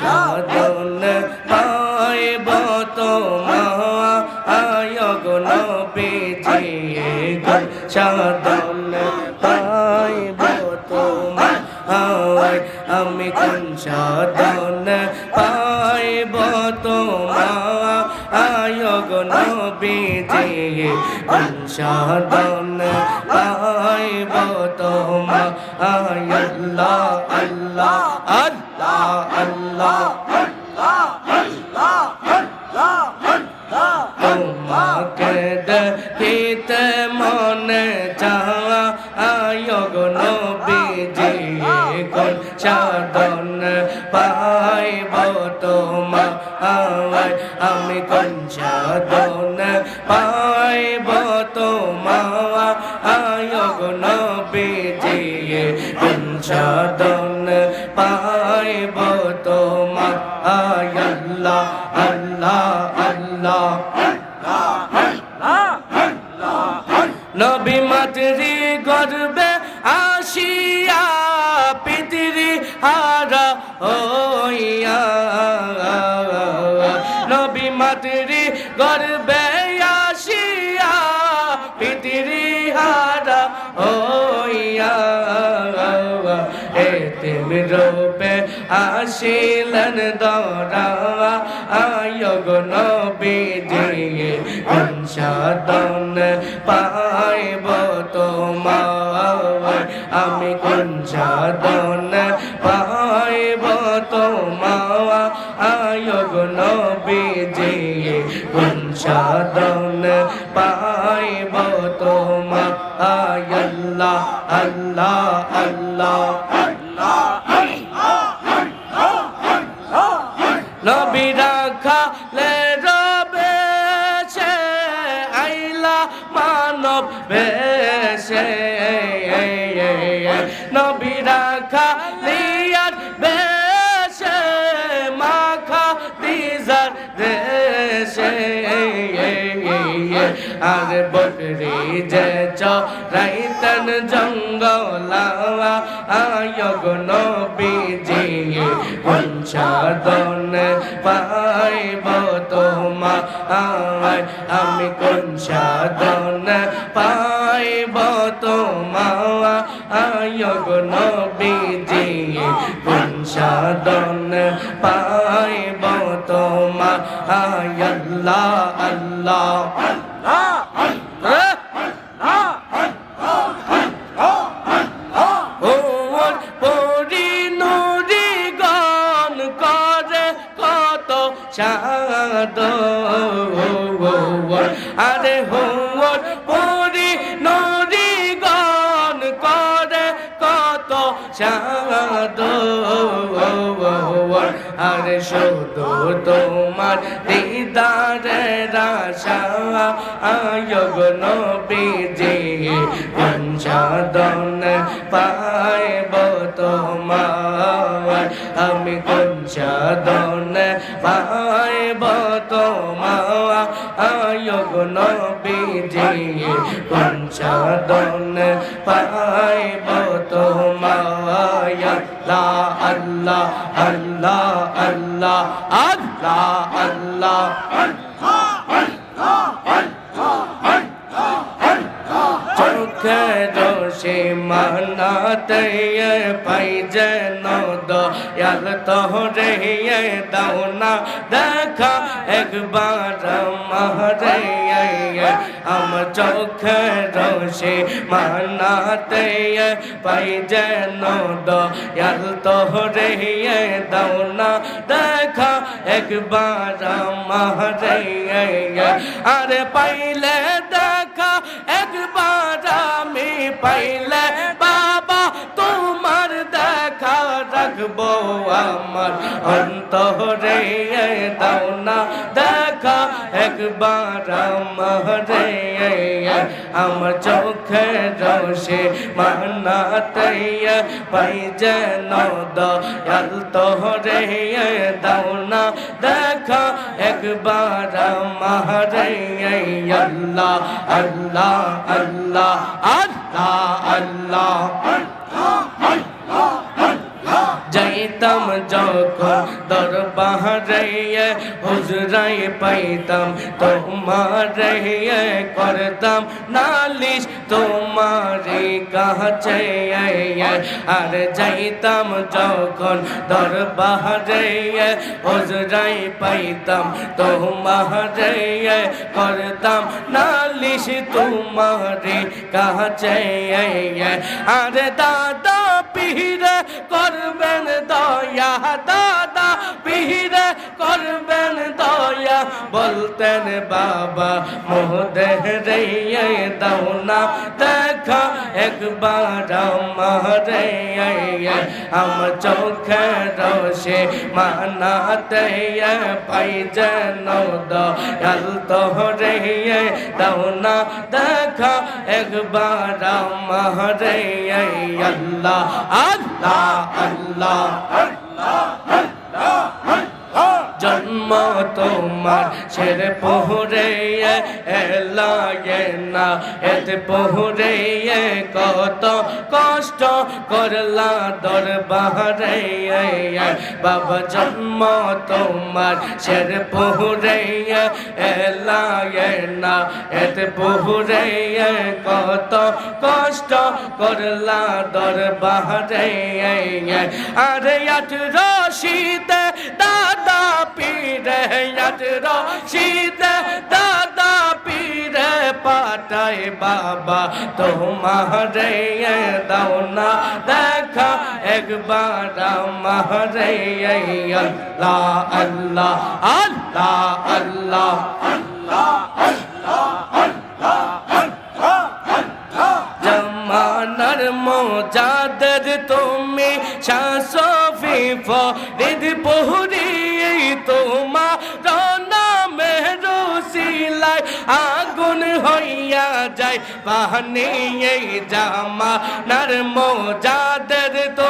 সাধন পাইব তোমায়গ নবীজি কোন সাধন পাইব তোমায় আমি কোন সাধন পাইব তোমায়গ নবীজি কোন সাধন পাইব তোমায়। আল্লাহ আল্লাহ আল্লাহ আল্লাহ, তোমাকে দেখিতে মনে চাওয়া আয়োগ নবীজি কোন সাধন পাইব তোমা আওয়ায় আমি কোন সাধন পাইব সাধন পাইব তোমা আল্লাহ আল্লাহ আল্লাহ, নবী মাতৃ গর্বে আসিয়া পিতৃ হারা হইয়া। নবী মাতৃ গর্বে আসিয়া পিতৃ হারা হইয়া। রূপে আসিলেন দরা আয়োগ নবীজি সাধন পাইব তোমার আমি কোন সাধন পাইব তোমার আয়োগ নবীজি কোন সাধন পাইব তোমার আল্লাহ আল্লাহ আল্লাহ। নবী রাখা লিয়ার বেশে মাখা, দিজার দেশে আর বকরি যে চরাইতন জঙ্গলাওয়া আয়োগ নবীজি সাধন পাইব তোমা আমি কোন সাধন পাইব তোমা আয়োগ নবীজি সাধন পাইব তোমা আয়াল্লাহ আল্লাহ। সাদ আরে শুধু তোমার দিদারের আশা আয়োগ নবীজি সাধন পাইব তোমার আমি সাধন পাইব আয়োগ নবীজি সাধন পাইব তোমার আল্লাহ আল্লাহ আল্লাহ আল্লাহ আল্লাহ। চোখে দোষে মানাতে পাই যেন দয়াল তোরে দাও না দেখা একবার মারে আম চোখে দোষে মানাতে পাই যেন দয়াল তোরে দাও না দেখা একবার মারে আরে পাইলে আমি পাইলে বাবা তোমার দেখা রাখ রাখব আমার অন্তরে দাও না দেখা। একবার আমারে আমার চোখে রোশে মানাতে পাই যেন দয়াল তোরে দাও না দেখা। একবার আমারে আল্লাহ আল্লাহ আল্লাহ আল্লাহ আল্লাহ যাইতাম যখন দরবারে হুজরাই পাইতাম তোমারে করতাম নালিশ তোমারে কাছে আর যাইতাম যখন দরবারে হুজরাই পাইতাম তোমারে করতাম নালিশ তোমারে কাছে আর দাদা পীরে করবেন দয়া দাদা পীরে করবেন দয়া বলতেন বাবা মোদের রে দাও না দেখা একবার আমারে আমার চোখে রোশে মানাতে পাই যেন দয়াল তোরে দাও না দেখা। একবার আমারে আল্লাহ আল্লাহ আল্লাহ জন্ম তোমার ছেড়ে পহুরে এলাগে না। এতে পহুরে কত কষ্ট করলা দরবারে বাবা জন্ম, তোমার ছেড়ে পহুরে এলাগে না। এতে পহুরে কত কষ্ট করলা দরবারে আরে আট রশিতে দাদা পীরে আট রশিতে দাদা পীরে পাটাই বাবা। তোমারে দাও না দেখা, একবার আমারে আল্লাহ আল্লাহ আল্লাহ আল্লাহ, জমানার মোজাদের তুমি শাসফি ফরিদ পুরি যায় পানি জামা নার মোজাদের তো